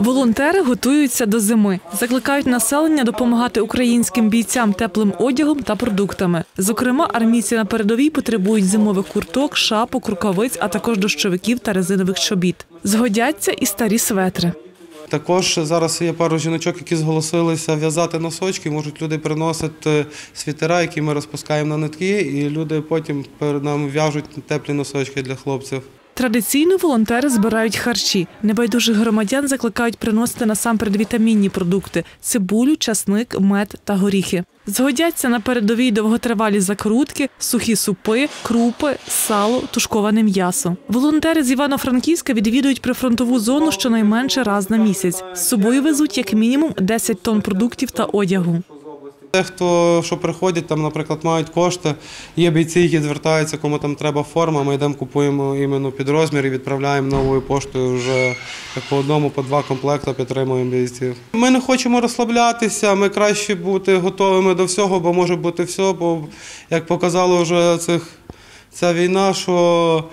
Волонтери готуються до зими, закликають населення допомагати українським бійцям теплим одягом та продуктами. Зокрема, армійці на передовій потребують зимових курток, шапок, рукавиць, а також дощовиків та резинових чобіт. Згодяться і старі светри. Також зараз є пару жіночок, які зголосилися в'язати носочки. Можуть люди приносити світера, які ми розпускаємо на нитки, і люди потім нами в'яжуть теплі носочки для хлопців. Традиційно волонтери збирають харчі. Небайдужих громадян закликають приносити насамперед вітамінні продукти: цибулю, часник, мед та горіхи. Згодяться на передовій довготривалі закрутки, сухі супи, крупи, сало, тушковане м'ясо. Волонтери з Івано-Франківська відвідують прифронтову зону щонайменше раз на місяць. З собою везуть як мінімум 10 тонн продуктів та одягу. Те, хто що приходять, там, наприклад, мають кошти. Є бійці, які звертаються, кому там треба форма. Ми йдемо, купуємо іменно під розмір і відправляємо новою поштою вже як по одному, по два комплекти підтримуємо бійців. Ми не хочемо розслаблятися, ми краще бути готовими до всього, бо може бути все. Бо як показало вже цих ця війна, що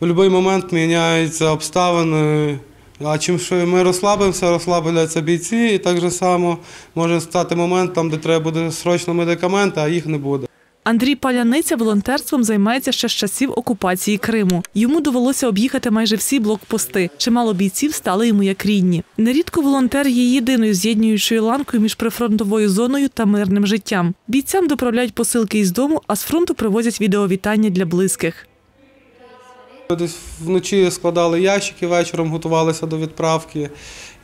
в будь-який момент міняються обставини. А чим що ми розслабимося, розслабляться бійці, і так же само може стати момент, там, де треба буде срочно медикаменти, а їх не буде. Андрій Паляниця волонтерством займається ще з часів окупації Криму. Йому довелося об'їхати майже всі блокпости. Чимало бійців стали йому як рідні. Нерідко волонтер є єдиною з'єднуючою ланкою між прифронтовою зоною та мирним життям. Бійцям доправляють посилки із дому, а з фронту привозять відеовітання для близьких. Десь вночі складали ящики, вечором готувалися до відправки.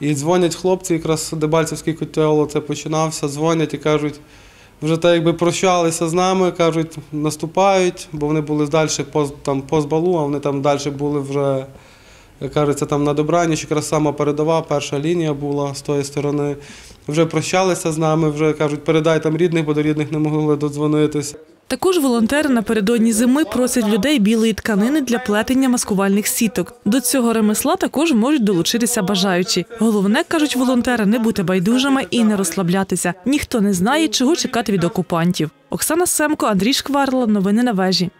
І дзвонять хлопці, якраз Дебальцевський котел це починався, дзвонять і кажуть, вже так якби прощалися з нами, кажуть, наступають, бо вони були далі поз, там, а вони там далі були вже, кажеться, там на Добраніч, якраз сама передова, перша лінія була з тої сторони. Вже прощалися з нами, вже кажуть, передай там рідних, бо до рідних не могли додзвонитися. Також волонтери напередодні зими просять людей білої тканини для плетення маскувальних сіток. До цього ремесла також можуть долучитися бажаючі. Головне, кажуть волонтери, не бути байдужими і не розслаблятися. Ніхто не знає, чого чекати від окупантів. Оксана Семко, Андрій Шкварла. Новини на вежі.